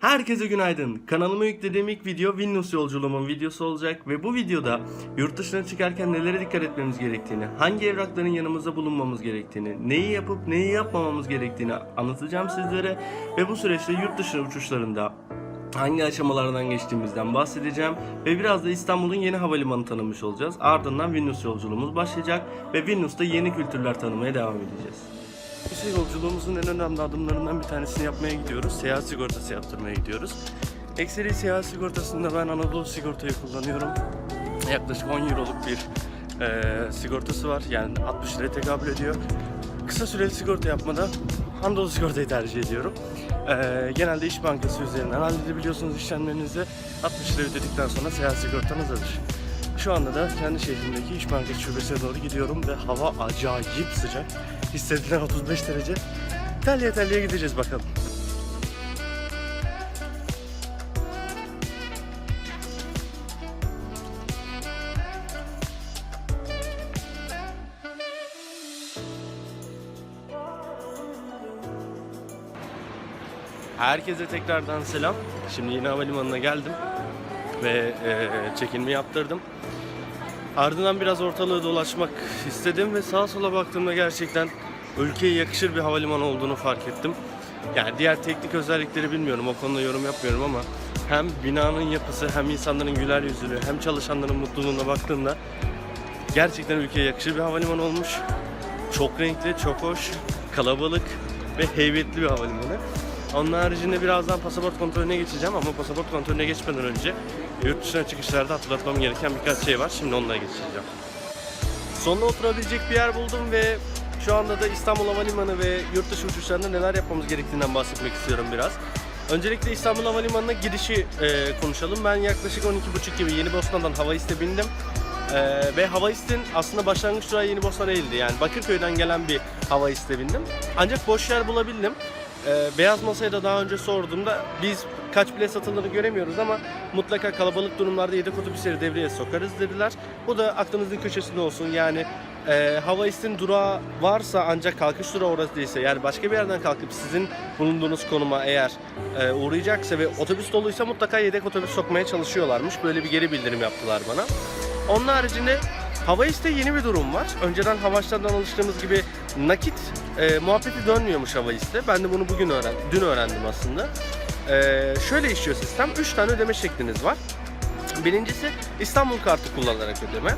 Herkese günaydın. Kanalıma yüklediğim ilk video Vilnius yolculuğumun videosu olacak ve bu videoda yurt dışına çıkarken nelere dikkat etmemiz gerektiğini, hangi evrakların yanımızda bulunmamız gerektiğini, neyi yapıp neyi yapmamamız gerektiğini anlatacağım sizlere ve bu süreçte yurt dışı uçuşlarında hangi aşamalardan geçtiğimizden bahsedeceğim ve biraz da İstanbul'un yeni havalimanı tanımış olacağız. Ardından Vilnius yolculuğumuz başlayacak ve Vilnius'ta yeni kültürler tanımaya devam edeceğiz. İşte yolculuğumuzun en önemli adımlarından bir tanesini yapmaya gidiyoruz. Seyahat sigortası yaptırmaya gidiyoruz. Ekseri seyahat sigortasında ben Anadolu sigortayı kullanıyorum. Yaklaşık 10 euroluk bir eee, sigortası var. Yani 60 liraya tekabül ediyor. Kısa süreli sigorta yapmada Anadolu sigortayı tercih ediyorum. Eee, genelde İş Bankası üzerinden halledebiliyorsunuz işlemlerinizi. 60 lira ödedikten sonra seyahat sigortanız hazır. Şu anda da kendi şehrimdeki İş Bankası şubesine doğru gidiyorum ve hava acayip sıcak. Hissedilen 35 derece. Terliye terliye gideceğiz bakalım. Herkese tekrardan selam. Şimdi yine havalimanına geldim ve e, çekilme yaptırdım. Ardından biraz ortalığı dolaşmak istedim ve sağa sola baktığımda gerçekten ülkeye yakışır bir havalimanı olduğunu fark ettim. Yani diğer teknik özellikleri bilmiyorum, o konuda yorum yapmıyorum ama hem binanın yapısı, hem insanların güler yüzlülüğü, hem çalışanların mutluluğuna baktığımda gerçekten ülkeye yakışır bir havalimanı olmuş. Çok renkli, çok hoş, kalabalık ve heybetli bir havalimanı. Onun haricinde birazdan pasaport kontrolüne geçeceğim ama pasaport kontrolüne geçmeden önce yurt dışına çıkışlarda hatırlatmam gereken birkaç şey var. Şimdi onlara geçeceğim. Sonuna oturabilecek bir yer buldum ve şu anda da İstanbul Havalimanı ve yurt dışı uçuşlarında neler yapmamız gerektiğinden bahsetmek istiyorum biraz. Öncelikle İstanbul Havalimanı'na girişi e, konuşalım. Ben yaklaşık 12.30 gibi Yeni Bosna'dan Havaist'e bindim. E, ve Havaist'in aslında başlangıç durağı Yeni Bosna değildi. Yani Bakırköy'den gelen bir Havaist'e bindim. Ancak boş yer bulabildim. E, Beyaz Masa'ya da daha önce sorduğumda biz kaç bilet satıldığını göremiyoruz ama mutlaka kalabalık durumlarda yedek otobüsleri devreye sokarız dediler. Bu da aklınızın köşesinde olsun. Yani e, Havaist'in durağı varsa ancak kalkış durağı orası değilse yani başka bir yerden kalkıp sizin bulunduğunuz konuma eğer e, uğrayacaksa ve otobüs doluysa mutlaka yedek otobüs sokmaya çalışıyorlarmış. Böyle bir geri bildirim yaptılar bana. Onun haricinde Havaist'te yeni bir durum var. Önceden Havaş'tan alıştığımız gibi nakit e, muhabbeti dönmüyormuş Havaist'te. Ben de bunu bugün öğren, dün öğrendim aslında. E, şöyle işliyor sistem. 3 tane ödeme şekliniz var. Birincisi İstanbul kartı kullanarak ödeme.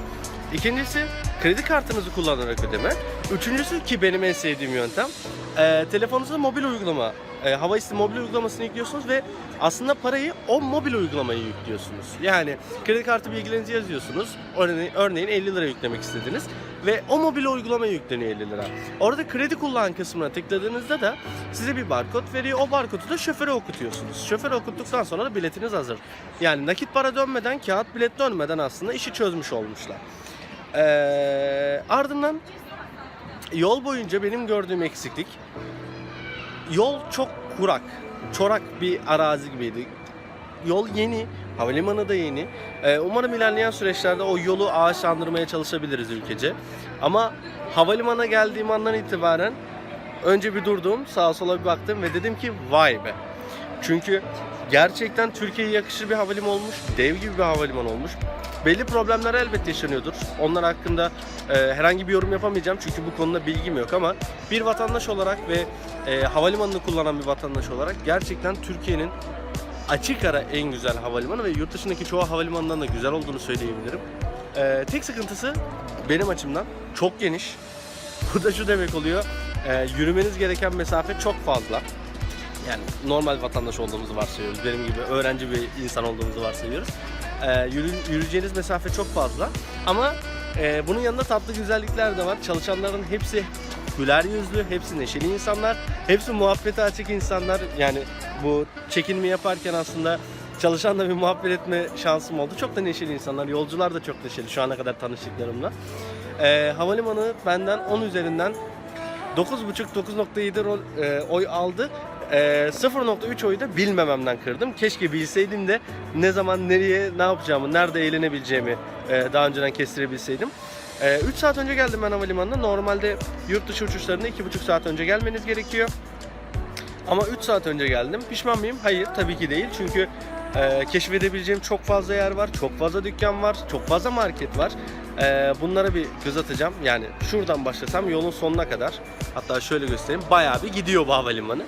İkincisi kredi kartınızı kullanarak ödeme. Üçüncüsü ki benim en sevdiğim yöntem. E, telefonunuza mobil uygulama, e, Havaist'in mobil uygulamasını yüklüyorsunuz ve aslında parayı o mobil uygulamayı yüklüyorsunuz. Yani kredi kartı bilgilerinizi yazıyorsunuz. Örneğin, örneğin 50 lira yüklemek istediniz ve o mobil uygulamaya yükleniyor 50 lira. Orada kredi kullan kısmına tıkladığınızda da size bir barkod veriyor. O barkodu da şoföre okutuyorsunuz. Şoföre okuttuktan sonra da biletiniz hazır. Yani nakit para dönmeden, kağıt bilet dönmeden aslında işi çözmüş olmuşlar. Ee, ardından yol boyunca benim gördüğüm eksiklik yol çok kurak, çorak bir arazi gibiydi. Yol yeni, havalimanı da yeni. Ee, umarım ilerleyen süreçlerde o yolu ağaçlandırmaya çalışabiliriz ülkece. Ama havalimanına geldiğim andan itibaren önce bir durdum, sağa sola bir baktım ve dedim ki vay be. Çünkü gerçekten Türkiye'ye yakışır bir havalimanı olmuş, dev gibi bir havalimanı olmuş. Belli problemler elbette yaşanıyordur. Onlar hakkında e, herhangi bir yorum yapamayacağım çünkü bu konuda bilgim yok ama bir vatandaş olarak ve e, havalimanını kullanan bir vatandaş olarak gerçekten Türkiye'nin açık ara en güzel havalimanı ve yurt dışındaki çoğu havalimanından da güzel olduğunu söyleyebilirim. E, tek sıkıntısı benim açımdan çok geniş. Bu da şu demek oluyor. e, yürümeniz gereken mesafe çok fazla. Yani normal vatandaş olduğumuzu varsayıyoruz. Benim gibi öğrenci bir insan olduğumuzu varsayıyoruz. Yürü, yürüyeceğiniz mesafe çok fazla. Ama e, bunun yanında tatlı güzellikler de var. Çalışanların hepsi güler yüzlü, hepsi neşeli insanlar. Hepsi muhabbete açık insanlar. Yani bu çekinme yaparken aslında çalışanla bir muhabbet etme şansım oldu. Çok da neşeli insanlar. Yolcular da çok neşeli şu ana kadar tanıştıklarımla. Ee, havalimanı benden 10 üzerinden 9.5-9.7 rol- e, oy aldı. E, 0.3 oyu da bilmememden kırdım. Keşke bilseydim de ne zaman nereye ne yapacağımı, nerede eğlenebileceğimi e, daha önceden kestirebilseydim. 3 saat önce geldim ben havalimanına. Normalde yurt dışı uçuşlarında 2,5 saat önce gelmeniz gerekiyor. Ama 3 saat önce geldim. Pişman mıyım? Hayır tabii ki değil. Çünkü e, keşfedebileceğim çok fazla yer var, çok fazla dükkan var, çok fazla market var. E, bunlara bir göz atacağım. Yani şuradan başlasam yolun sonuna kadar. Hatta şöyle göstereyim. Bayağı bir gidiyor bu havalimanı.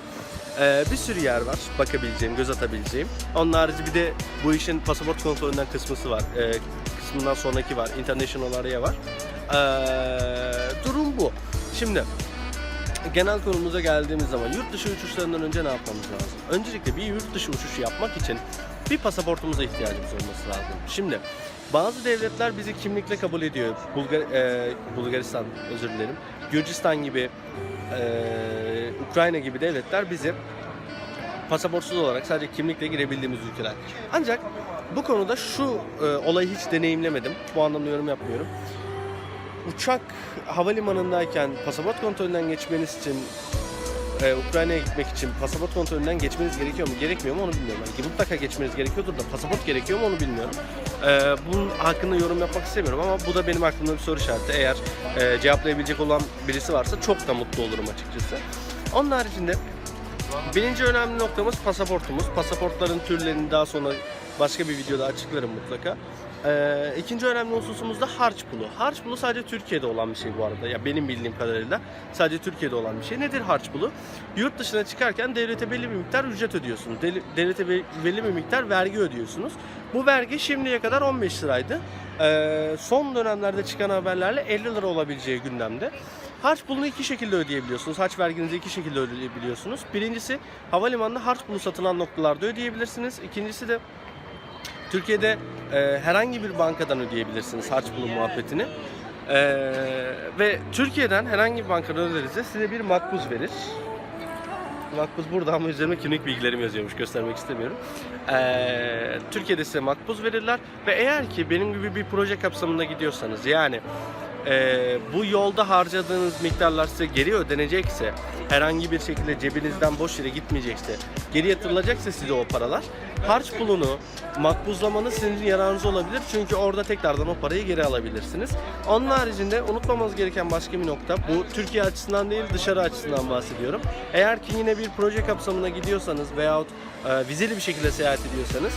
E, bir sürü yer var bakabileceğim, göz atabileceğim. Onun harici bir de bu işin pasaport kontrolünden kısmısı var. E, kısmından sonraki var. International araya var. E, durum bu. Şimdi genel konumuza geldiğimiz zaman yurt dışı uçuşlarından önce ne yapmamız lazım? Öncelikle bir yurt dışı uçuşu yapmak için bir pasaportumuza ihtiyacımız olması lazım. Şimdi bazı devletler bizi kimlikle kabul ediyor. Bulgar, e, Bulgaristan özür dilerim. Gürcistan gibi, e, Ukrayna gibi devletler bizi pasaportsuz olarak sadece kimlikle girebildiğimiz ülkeler. Ancak bu konuda şu e, olayı hiç deneyimlemedim. Bu anlamda yorum yapmıyorum uçak havalimanındayken pasaport kontrolünden geçmeniz için e, Ukrayna'ya gitmek için pasaport kontrolünden geçmeniz gerekiyor mu gerekmiyor mu onu bilmiyorum. Yani mutlaka geçmeniz gerekiyordur da pasaport gerekiyor mu onu bilmiyorum. E, bunun hakkında yorum yapmak istemiyorum ama bu da benim aklımda bir soru işareti. Eğer e, cevaplayabilecek olan birisi varsa çok da mutlu olurum açıkçası. Onun haricinde birinci önemli noktamız pasaportumuz. Pasaportların türlerini daha sonra başka bir videoda açıklarım mutlaka. Ee, ikinci önemli hususumuz da harç pulu. Harç pulu sadece Türkiye'de olan bir şey bu arada. Ya benim bildiğim kadarıyla sadece Türkiye'de olan bir şey. Nedir harç pulu? Yurt dışına çıkarken devlete belli bir miktar ücret ödüyorsunuz. Devlete be- belli bir miktar vergi ödüyorsunuz. Bu vergi şimdiye kadar 15 liraydı. Ee, son dönemlerde çıkan haberlerle 50 lira olabileceği gündemde. Harç pulunu iki şekilde ödeyebiliyorsunuz. Harç verginizi iki şekilde ödeyebiliyorsunuz. Birincisi havalimanında harç pulu satılan noktalarda ödeyebilirsiniz. İkincisi de Türkiye'de e, herhangi bir bankadan ödeyebilirsiniz harç pulu muhabbetini. E, ve Türkiye'den herhangi bir bankadan öderirse size bir makbuz verir. Makbuz burada ama üzerine kimlik bilgilerim yazıyormuş göstermek istemiyorum. E, Türkiye'de size makbuz verirler ve eğer ki benim gibi bir proje kapsamında gidiyorsanız yani e, bu yolda harcadığınız miktarlar size geri ödenecekse herhangi bir şekilde cebinizden boş yere gitmeyecekse geri yatırılacaksa size o paralar harç pulunu makbuzlamanız sizin yararınıza olabilir çünkü orada tekrardan o parayı geri alabilirsiniz. Onun haricinde unutmamanız gereken başka bir nokta bu Türkiye açısından değil dışarı açısından bahsediyorum. Eğer ki yine bir proje kapsamına gidiyorsanız veyahut e, vizeli bir şekilde seyahat ediyorsanız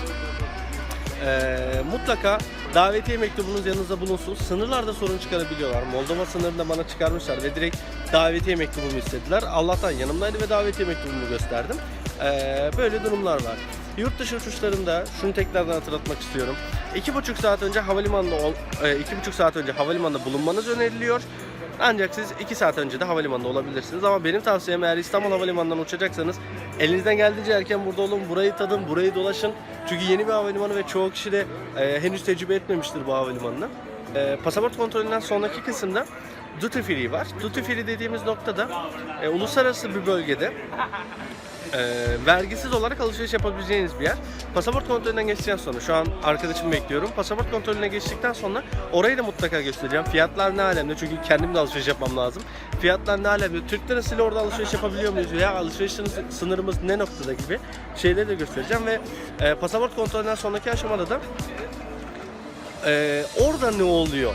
ee, mutlaka davetiye mektubunuz yanınızda bulunsun. Sınırlarda sorun çıkarabiliyorlar. Moldova sınırında bana çıkarmışlar ve direkt davetiye mektubumu istediler. Allah'tan yanımdaydı ve davetiye mektubumu gösterdim. Ee, böyle durumlar var. Yurt dışı uçuşlarında şunu tekrardan hatırlatmak istiyorum. İki buçuk saat önce havalimanında ol, e, iki buçuk saat önce havalimanında bulunmanız öneriliyor. Ancak siz 2 saat önce de havalimanında olabilirsiniz ama benim tavsiyem eğer İstanbul Havalimanı'ndan uçacaksanız elinizden geldiğince erken burada olun, burayı tadın, burayı dolaşın. Çünkü yeni bir havalimanı ve çoğu kişi de e, henüz tecrübe etmemiştir bu havalimanını. E, pasaport kontrolünden sonraki kısımda duty free var. Duty free dediğimiz noktada e, uluslararası bir bölgede e, vergisiz olarak alışveriş yapabileceğiniz bir yer. Pasaport kontrolünden geçtikten sonra şu an arkadaşımı bekliyorum. Pasaport kontrolüne geçtikten sonra orayı da mutlaka göstereceğim. Fiyatlar ne alemde çünkü kendim de alışveriş yapmam lazım. Fiyatlar ne alemde? Türk lirasıyla orada alışveriş yapabiliyor muyuz? Ya alışveriş sınır- sınırımız ne noktada gibi şeyleri de göstereceğim ve e, pasaport kontrolünden sonraki aşamada da e, orada ne oluyor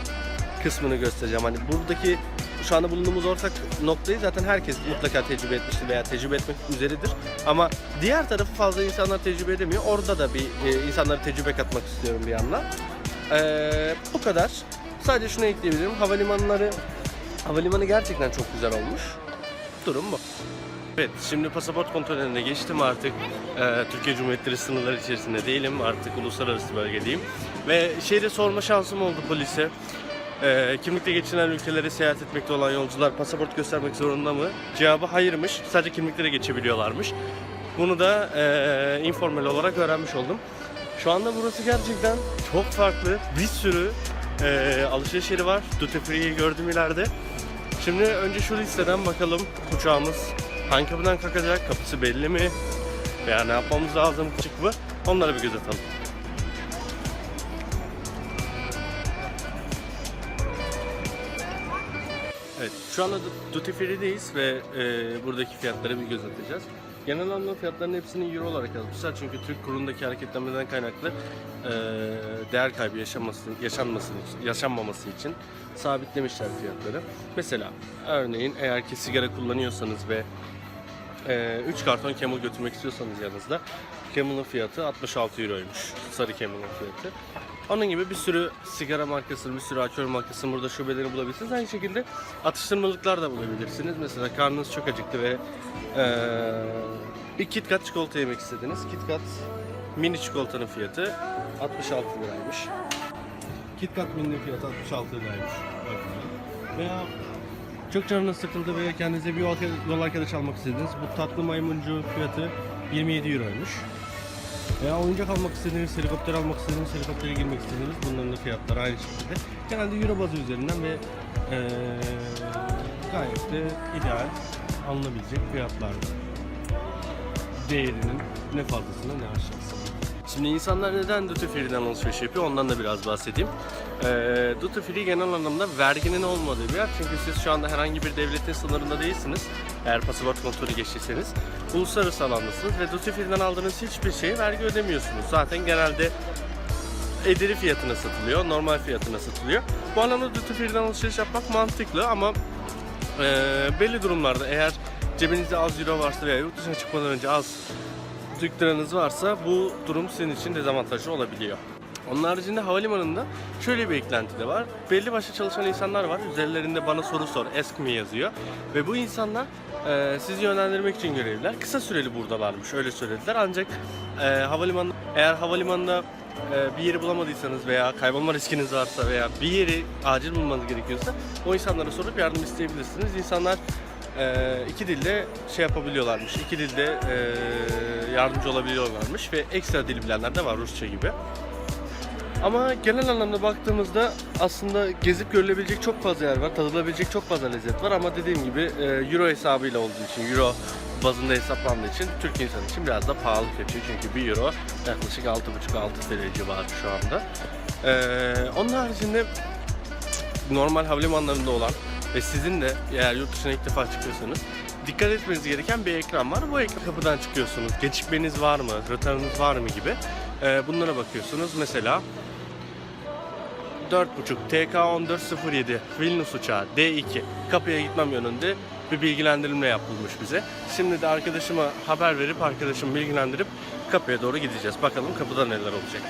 kısmını göstereceğim. Hani buradaki şu anda bulunduğumuz ortak noktayı zaten herkes mutlaka tecrübe etmiştir veya tecrübe etmek üzeredir. Ama diğer tarafı fazla insanlar tecrübe edemiyor. Orada da bir e, insanlara tecrübe katmak istiyorum bir yandan. E, bu kadar. Sadece şunu ekleyebilirim. Havalimanları havalimanı gerçekten çok güzel olmuş. Durum bu. Evet, şimdi pasaport kontrollerine geçtim artık. Ee, Türkiye Cumhuriyetleri sınırları içerisinde değilim. Artık uluslararası bölgedeyim. Ve şeyde sorma şansım oldu polise. Ee, kimlikle geçinen ülkelere seyahat etmekte olan yolcular pasaport göstermek zorunda mı? Cevabı hayırmış. Sadece kimlikle geçebiliyorlarmış. Bunu da e, informal olarak öğrenmiş oldum. Şu anda burası gerçekten çok farklı. Bir sürü e, alışveriş yeri var. Duty Free'yi gördüm ileride. Şimdi önce şu listeden bakalım uçağımız hangi kapıdan kalkacak, kapısı belli mi veya ne yapmamız lazım, çık mı onlara bir göz atalım. Şu anda Duty Free'deyiz ve e, buradaki fiyatlara bir göz atacağız. Genel anlamda fiyatların hepsini euro olarak yazmışlar çünkü Türk kurundaki hareketlenmeden kaynaklı e, değer kaybı yaşanması, yaşanmaması için sabitlemişler fiyatları. Mesela örneğin eğer ki sigara kullanıyorsanız ve 3 karton Camel götürmek istiyorsanız yanınızda Camel'ın fiyatı 66 euroymuş. Sarı Camel'ın fiyatı. Onun gibi bir sürü sigara markasını, bir sürü alkol markasını burada şubelerini bulabilirsiniz. Aynı şekilde atıştırmalıklar da bulabilirsiniz. Mesela karnınız çok acıktı ve eee, bir KitKat çikolata yemek istediniz. KitKat mini çikolatanın fiyatı 66 liraymış. KitKat mini fiyatı 66 liraymış. Veya çok canınız sıkıldı veya kendinize bir yol arkadaş almak istediniz. Bu tatlı maymuncu fiyatı 27 euroymuş. Veya oyuncak almak istediğiniz, helikopter almak istediğiniz, helikoptere girmek istediğiniz bunların da fiyatları aynı şekilde. Genelde euro bazı üzerinden ve eee, gayet de ideal alınabilecek fiyatlarda. Değerinin ne fazlasına ne aşağısına. Şimdi insanlar neden duty free'den alışveriş yapıyor ondan da biraz bahsedeyim. Ee, duty free genel anlamda verginin olmadığı bir yer. Çünkü siz şu anda herhangi bir devletin sınırında değilsiniz. Eğer pasaport kontrolü geçtiyseniz. Uluslararası alandasınız ve duty free'den aldığınız hiçbir şeye vergi ödemiyorsunuz. Zaten genelde ederi fiyatına satılıyor, normal fiyatına satılıyor. Bu anlamda duty free'den alışveriş yapmak mantıklı ama e, belli durumlarda eğer cebinizde az euro varsa veya yurt dışına çıkmadan önce az Türk liranız varsa bu durum sizin için dezavantajlı olabiliyor. Onun haricinde havalimanında şöyle bir eklenti de var. Belli başlı çalışan insanlar var. Üzerlerinde bana soru sor, ask me yazıyor. Ve bu insanlar e, sizi yönlendirmek için görevliler. Kısa süreli buradalarmış, öyle söylediler. Ancak e, havalimanı, eğer havalimanında e, bir yeri bulamadıysanız veya kaybolma riskiniz varsa veya bir yeri acil bulmanız gerekiyorsa o insanlara sorup yardım isteyebilirsiniz. İnsanlar e, iki dilde şey yapabiliyorlarmış, iki dilde e, yardımcı olabiliyorlarmış ve ekstra dil bilenler de var Rusça gibi. Ama genel anlamda baktığımızda aslında gezip görülebilecek çok fazla yer var, tadılabilecek çok fazla lezzet var ama dediğim gibi e, euro hesabıyla olduğu için, euro bazında hesaplandığı için Türk insanı için biraz da pahalı kaçıyor. Çünkü 1 euro yaklaşık 6,5-6 TL civarı şu anda. E, onun haricinde normal havalimanlarında olan ve sizin de eğer yurt dışına ilk defa çıkıyorsanız dikkat etmeniz gereken bir ekran var. Bu ekran kapıdan çıkıyorsunuz. Gecikmeniz var mı? Rötarınız var mı gibi. Ee, bunlara bakıyorsunuz. Mesela 4.5 TK1407 Vilnius uçağı D2 kapıya gitmem yönünde bir bilgilendirme yapılmış bize. Şimdi de arkadaşıma haber verip arkadaşımı bilgilendirip kapıya doğru gideceğiz. Bakalım kapıda neler olacak.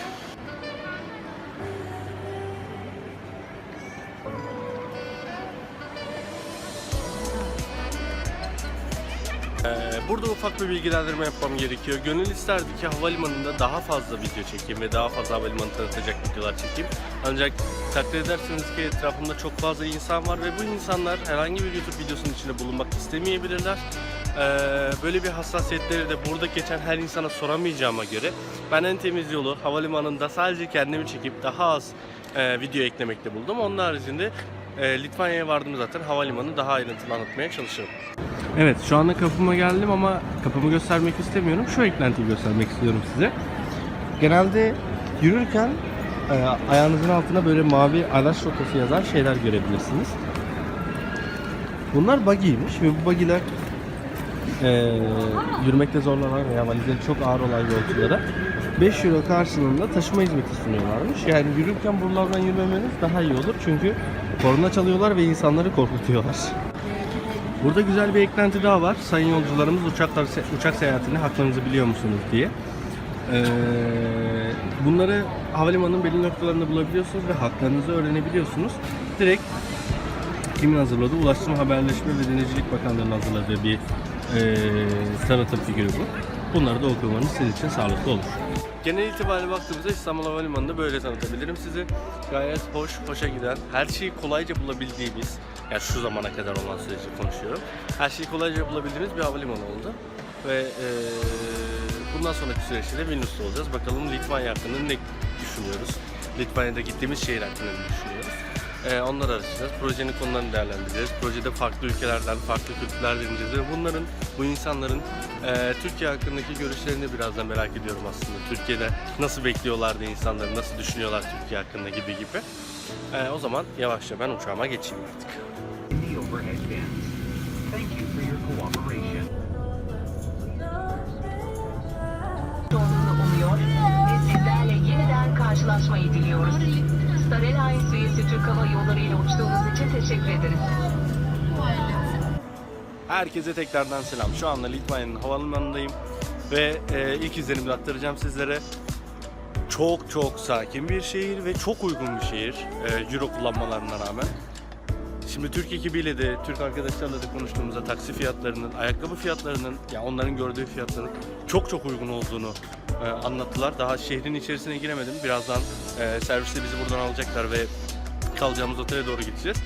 Burada ufak bir bilgilendirme yapmam gerekiyor. Gönül isterdi ki havalimanında daha fazla video çekeyim ve daha fazla havalimanı tanıtacak videolar çekeyim. Ancak takdir edersiniz ki etrafımda çok fazla insan var ve bu insanlar herhangi bir YouTube videosunun içinde bulunmak istemeyebilirler. Ee, böyle bir hassasiyetleri de burada geçen her insana soramayacağıma göre ben en temiz yolu havalimanında sadece kendimi çekip daha az e, video eklemekte buldum. Onun haricinde e, Litvanya'ya vardım zaten havalimanı daha ayrıntılı anlatmaya çalışırım. Evet şu anda kapıma geldim ama kapımı göstermek istemiyorum. Şu eklentiyi göstermek istiyorum size. Genelde yürürken e, ayağınızın altına böyle mavi araç rotası yazan şeyler görebilirsiniz. Bunlar buggy'ymiş ve bu buggy'ler e, yürümekte zorlanan veya valizleri çok ağır olan yolculara 5 euro karşılığında taşıma hizmeti sunuyorlarmış. Yani yürürken buralardan yürümemeniz daha iyi olur çünkü korna çalıyorlar ve insanları korkutuyorlar. Burada güzel bir eklenti daha var. Sayın yolcularımız uçaklar uçak seyahatini haklarınızı biliyor musunuz diye. Ee, bunları havalimanının belli noktalarında bulabiliyorsunuz ve haklarınızı öğrenebiliyorsunuz. Direkt kimin hazırladığı? Ulaştırma Haberleşme ve Denizcilik Bakanlığı'nın hazırladığı bir ee, tanıtım figürü bu. Bunları da okumanız sizin için sağlıklı olur. Genel itibariyle baktığımızda İstanbul Havalimanı'nda böyle tanıtabilirim sizi. Gayet hoş, hoşa giden, her şeyi kolayca bulabildiğimiz, yani şu zamana kadar olan süreci konuşuyorum. Her şeyi kolayca bulabildiğimiz bir havalimanı oldu. Ve eee, bundan sonraki süreçte de Vilnius'ta olacağız. Bakalım Litvanya hakkında ne düşünüyoruz? Litvanya'da gittiğimiz şehir hakkında ne düşünüyoruz? Eee onları araştıracağız. Projenin konularını değerlendireceğiz. Projede farklı ülkelerden, farklı kültürler deneyeceğiz. Ve bunların, bu insanların eee, Türkiye hakkındaki görüşlerini biraz da merak ediyorum aslında. Türkiye'de nasıl bekliyorlardı insanları, nasıl düşünüyorlar Türkiye hakkında gibi gibi. Eee, o zaman yavaşça ben uçağıma geçeyim artık. Overhead bins. Thank you for your cooperation. ve sizlerle yeniden karşılaşmayı diliyoruz. Star Alliance üyesi Türk Hava Yolları ile uçtuğunuz için teşekkür ederiz. Herkese tekrardan selam. Şu anda Litvanya'nın havalimanındayım ve e, ilk izlenimleri aktaracağım sizlere. Çok çok sakin bir şehir ve çok uygun bir şehir e, Euro kullanmalarına rağmen. Şimdi Türk ekibiyle de, Türk arkadaşlarla da konuştuğumuzda taksi fiyatlarının, ayakkabı fiyatlarının, yani onların gördüğü fiyatların çok çok uygun olduğunu e, anlattılar. Daha şehrin içerisine giremedim. Birazdan e, serviste bizi buradan alacaklar ve kalacağımız otele doğru gideceğiz.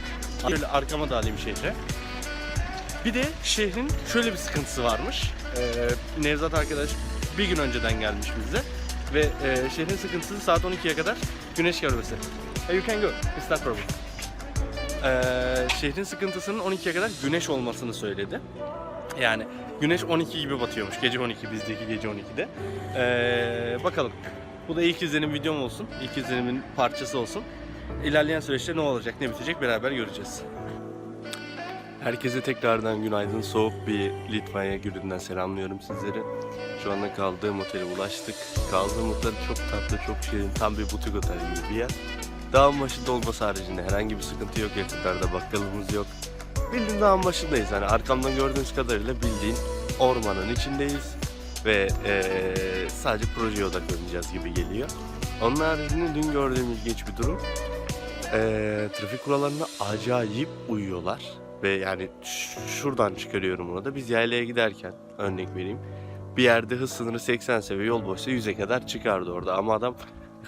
Şöyle arkama da alayım şehre. Bir de şehrin şöyle bir sıkıntısı varmış. Ee, Nevzat arkadaş bir gün önceden gelmiş bize. Ve e, şehrin sıkıntısı saat 12'ye kadar güneş görmesi. Hey, you can go. It's not problem. Ee, şehrin sıkıntısının 12'ye kadar güneş olmasını söyledi. Yani güneş 12 gibi batıyormuş. Gece 12 bizdeki gece 12'de. Ee, bakalım. Bu da ilk izlenim videom olsun. İlk izlenimin parçası olsun. İlerleyen süreçte ne olacak, ne bitecek beraber göreceğiz. Herkese tekrardan günaydın. Soğuk bir Litvanya gününden selamlıyorum sizleri. Şu anda kaldığım otele ulaştık. Kaldığım otel çok tatlı, çok şirin. Tam bir butik otel gibi bir yer. Dağın başında olması haricinde herhangi bir sıkıntı yok. Yakınlarda bakkalımız yok. Bildiğin dağın başındayız. Hani arkamdan gördüğünüz kadarıyla bildiğin ormanın içindeyiz. Ve eee, sadece projeye odaklanacağız gibi geliyor. Onun haricinde dün gördüğüm ilginç bir durum. Eee, trafik kurallarına acayip uyuyorlar. Ve yani şuradan çıkarıyorum bunu da. Biz yaylaya giderken örnek vereyim. Bir yerde hız sınırı 80 ise ve yol boşsa 100'e kadar çıkardı orada. Ama adam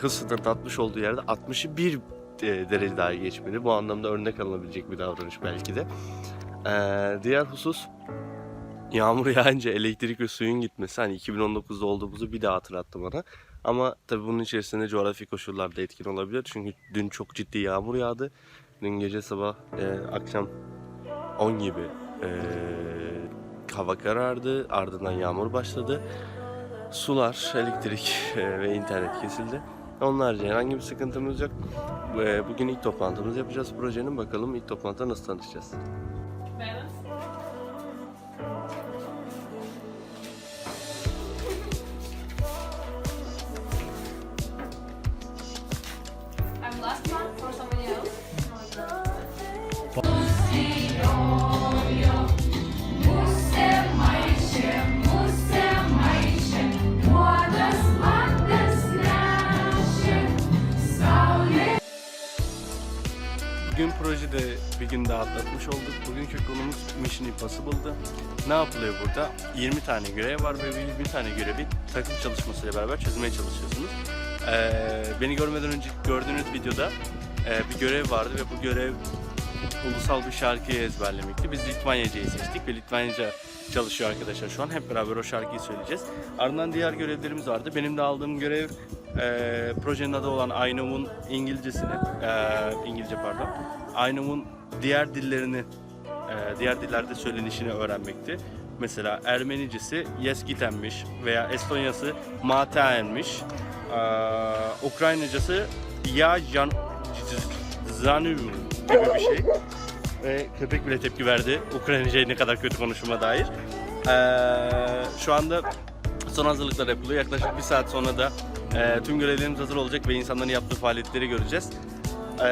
hız sınırı 60 olduğu yerde 60'ı bir e, derece daha geçmeli. Bu anlamda örnek alınabilecek bir davranış belki de. Eee, diğer husus yağmur yağınca elektrik ve suyun gitmesi. Hani 2019'da olduğumuzu bir daha hatırlattı bana. Ama tabii bunun içerisinde coğrafi koşullar da etkin olabilir. Çünkü dün çok ciddi yağmur yağdı. Dün gece sabah, e, akşam 10 gibi e, hava karardı. Ardından yağmur başladı. Sular, elektrik e, ve internet kesildi. Onun haricinde herhangi bir sıkıntımız yok. E, bugün ilk toplantımızı yapacağız projenin. Bakalım ilk toplantıda nasıl tanışacağız. Mission Impossible'dı. Ne yapılıyor burada? 20 tane görev var ve bu 20 tane görevi takım çalışmasıyla beraber çözmeye çalışıyorsunuz. Ee, beni görmeden önce gördüğünüz videoda e, bir görev vardı ve bu görev ulusal bir şarkıyı ezberlemekti. Biz Litvanyacayı seçtik ve Litvanyaca çalışıyor arkadaşlar şu an. Hep beraber o şarkıyı söyleyeceğiz. Ardından diğer görevlerimiz vardı. Benim de aldığım görev e, projenin adı olan I Know'un İngilizcesini, e, İngilizce pardon, I diğer dillerini, diğer dillerde söylenişini öğrenmekti. Mesela Ermenicesi Yes Gitenmiş veya Estonyası Mateenmiş. E, Ukraynacası Ya Jan Zanuvun gibi bir şey. Ve köpek bile tepki verdi. Ukraynaca ne kadar kötü konuşuma dair. Ee, şu anda son hazırlıklar yapılıyor. Yaklaşık bir saat sonra da e, tüm görevlerimiz hazır olacak ve insanların yaptığı faaliyetleri göreceğiz. Ee,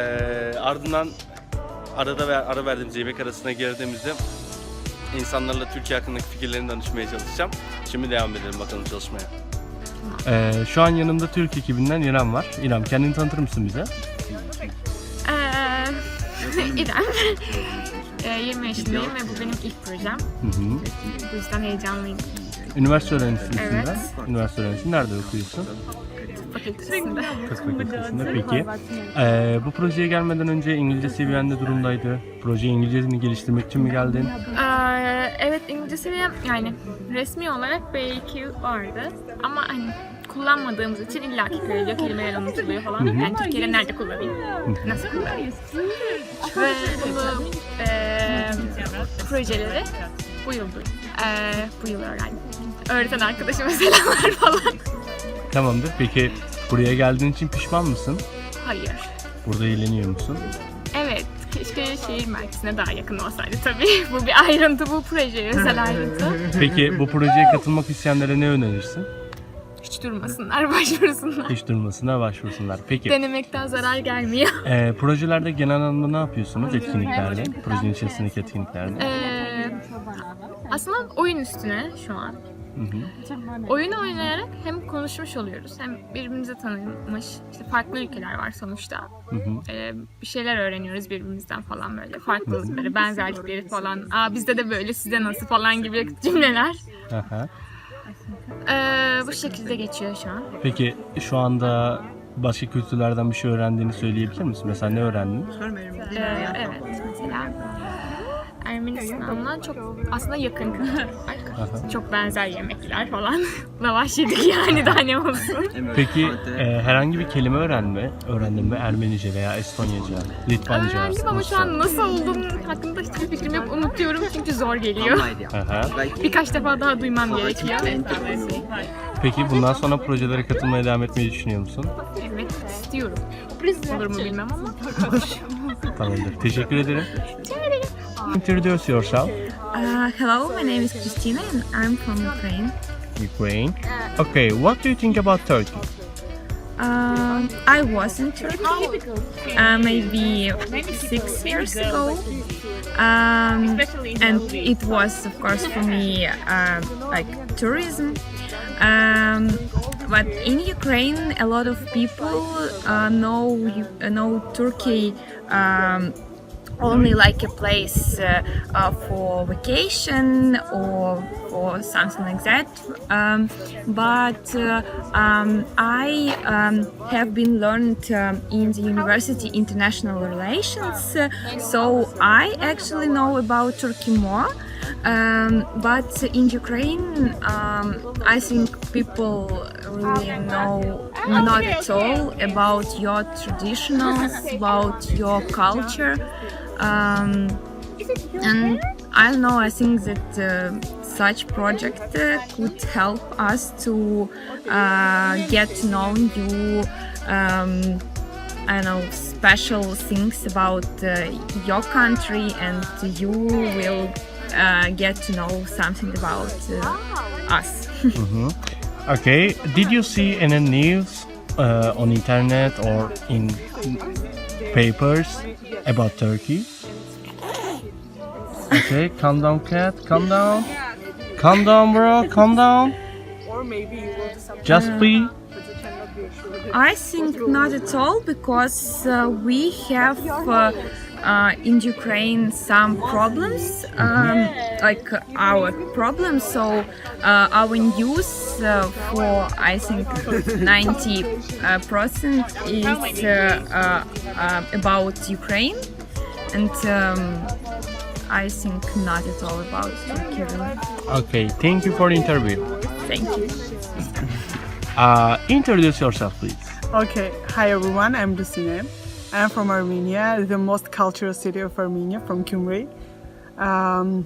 ardından arada ve ara verdiğimiz yemek arasına girdiğimizde insanlarla Türkiye hakkındaki fikirlerini danışmaya çalışacağım. Şimdi devam edelim bakalım çalışmaya. Ee, şu an yanımda Türk ekibinden İrem var. İrem kendini tanıtır mısın bize? Ee, İrem. Ee, 20 yaşındayım ve bu benim ilk projem. Hı hı. Bu yüzden heyecanlıyım. Üniversite öğrencisisin Evet. sen. Üniversite öğrencisi nerede okuyorsun? Fakültesinde. Tıp fakültesinde. Peki. Ee, bu projeye gelmeden önce İngilizce seviyen ne durumdaydı? Proje İngilizcesini geliştirmek için mi geldin? Ee, evet İngilizce seviyem yani resmi olarak B2 vardı. Ama hani kullanmadığımız için illaki görülüyor, kelimeler unutuluyor falan. Yani Türkiye'de nerede kullanayım? Nasıl kullanayım? Ve bunu eee projeleri bu yıl, eee bu yıl öğrendim. Öğreten arkadaşıma selamlar falan. Tamamdır. Peki buraya geldiğin için pişman mısın? Hayır. Burada eğleniyor musun? Evet, keşke şehir merkezine daha yakın olsaydı tabii. Bu bir ayrıntı, bu projeye özel ayrıntı. Peki bu projeye katılmak isteyenlere ne önerirsin? Hiç durmasınlar, başvursunlar. Hiç durmasına başvursunlar. Peki Denemekten zarar gelmiyor. e, projelerde genel anlamda ne yapıyorsunuz etkinliklerde? Projenin içerisindeki etkinliklerde? Ee, Aslında oyun üstüne şu an. Oyunu oynayarak hem konuşmuş oluyoruz hem birbirimize tanınmış işte farklı ülkeler var sonuçta. Ee, bir şeyler öğreniyoruz birbirimizden falan böyle farklılıkları, benzerlikleri falan. Aa bizde de böyle sizde nasıl falan gibi cümleler. Aha. Ee, bu şekilde geçiyor şu an. Peki şu anda başka kültürlerden bir şey öğrendiğini söyleyebilir misin? Mesela ne öğrendin? Ee, evet mesela Ermenistan'la çok aslında yakın. Çok benzer yemekler falan. Lavaş yedik yani daha ne olsun. Peki e, herhangi bir kelime öğrenme, öğrendin mi? Ermenice veya Estonyaca, Litvanca, Öğrendim ama şu an nasıl olduğum hakkında hiçbir fikrim yok. Unutuyorum çünkü zor geliyor. Aha. Birkaç defa daha duymam gerekiyor. Peki bundan sonra projelere katılmaya devam etmeyi düşünüyor musun? Evet istiyorum. Olur mu bilmem ama. Tamamdır. Teşekkür ederim. Introduce yourself. Uh, hello, my name is Christina and I'm from Ukraine. Ukraine. Okay, what do you think about Turkey? Um, I was in Turkey uh, maybe six years ago. Um, and it was, of course, for me uh, like tourism. Um, but in Ukraine, a lot of people uh, know uh, know Turkey um, only like a place uh, uh, for vacation or or something like that. Um, but uh, um, I um, have been learned um, in the university international relations, so I actually know about Turkey more. Um, but in Ukraine, um, I think people really know not at all about your traditions, about your culture. Um, and I don't know, I think that uh, such project uh, could help us to uh, get to know you. Um, I don't know special things about uh, your country, and you will uh, get to know something about uh, us. Okay, did you see any news uh, on internet or in papers about Turkey? Okay, calm down, cat. Calm down. Calm down, bro. Calm down. Or maybe you will do Just be. I think not at all because uh, we have uh, uh, in Ukraine some problems, um, like uh, our problems. So uh, our news uh, for I think 90 uh, percent is uh, uh, uh, about Ukraine, and um, I think not at all about Turkey. Okay, thank you for the interview. Thank you. Uh, introduce yourself, please. Okay, hi everyone, I'm Lucine. I'm from Armenia, the most cultural city of Armenia, from Gyumri. Um,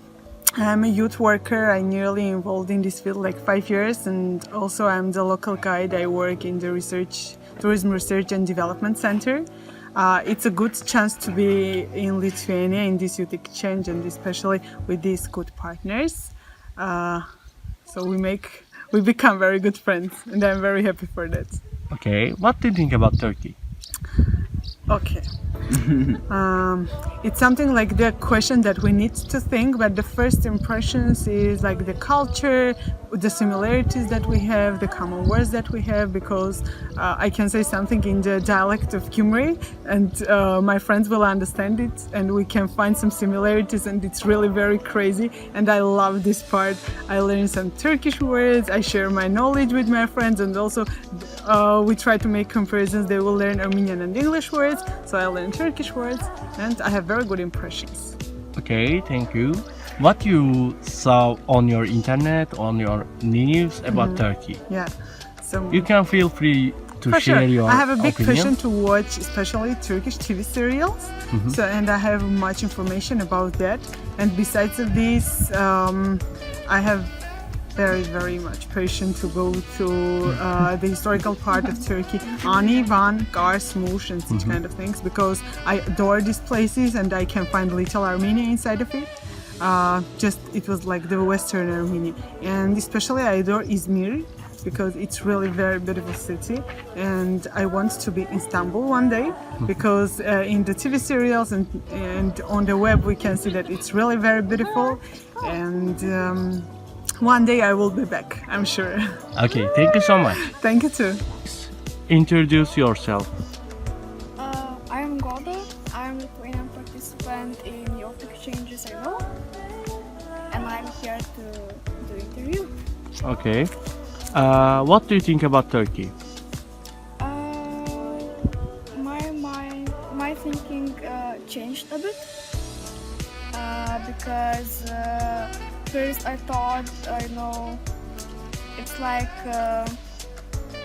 I'm a youth worker. I'm nearly involved in this field like five years, and also I'm the local guide. I work in the research, tourism research and development center. Uh, it's a good chance to be in Lithuania in this youth exchange, and especially with these good partners. Uh, so we make, we become very good friends, and I'm very happy for that. Okay, what do you think about Turkey? Okay. um, it's something like the question that we need to think, but the first impressions is like the culture, the similarities that we have, the common words that we have, because uh, I can say something in the dialect of Gyumri, and uh, my friends will understand it, and we can find some similarities, and it's really very crazy. And I love this part. I learn some Turkish words, I share my knowledge with my friends, and also uh, we try to make comparisons. They will learn Armenian and English words, so I learn Turkish words, and I have very good impressions. Okay, thank you. What you saw on your internet, on your news about Turkey? Yeah. So You can feel free to For share sure. your I have a big opinion. passion to watch, especially Turkish TV serials. So, and I have much information about that. And besides of this, um, I have very, very much passion to go to uh, the historical part of Turkey, Ani, Van, Kars, Mush, and such kind of things, because I adore these places and I can find little Armenia inside of it. Uh, just it was like the Western Armenia, and especially I adore Izmir because it's really very beautiful city, and I want to be in Istanbul one day because uh, in the TV serials and and on the web we can see that it's really very beautiful, and um, one day I will be back. I'm sure. Okay, thank you so much. Thank you too. Introduce yourself. Uh, I am Goda. I am Lithuanian participant in Youth Exchanges I know, and I'm here to do interview. Okay. Uh, what do you think about Turkey? Uh, my my my thinking uh, changed a bit uh, because uh, first I thought I know it's like uh,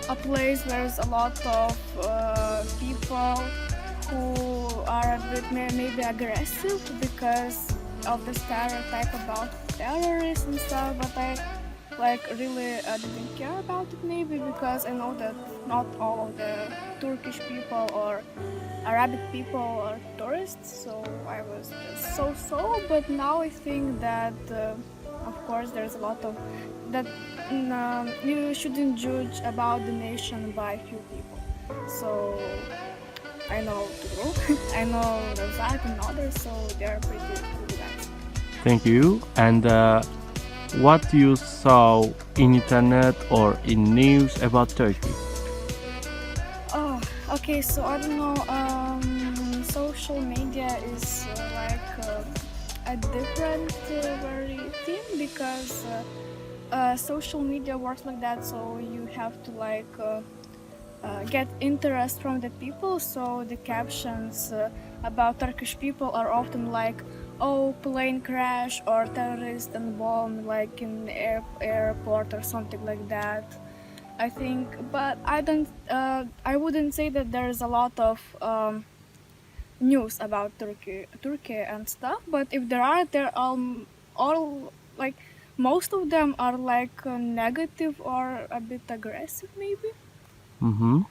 a place where there's a lot of uh, people who are a bit maybe aggressive because of the stereotype about terrorists and stuff, but I like really uh, didn't care about it maybe because I know that not all of the Turkish people or Arabic people are tourists, so I was just so-so. But now I think that, uh, of course, there's a lot of that mm, um, you shouldn't judge about the nation by few people. So I know Tugru, I know Razak and others, so they're pretty good guys. Thank you. And uh, what you saw in internet or in news about Turkey? Oh, okay. So I don't know. Um, social media is uh, like a different uh, thing because uh, uh, social media works like that. So you have to like uh, uh, get interest from the people. So the captions uh, about Turkish people are often like, "Oh, plane crash" or "terrorist and bomb," like in air- airport or something like that. I think, but I don't. I wouldn't say that there's a lot of um, news about Turkey, Turkey and stuff. But if there are, they're all, all like most of them are like uh, negative or a bit aggressive, maybe. Mm-hmm.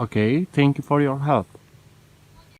Okay, thank you for your help.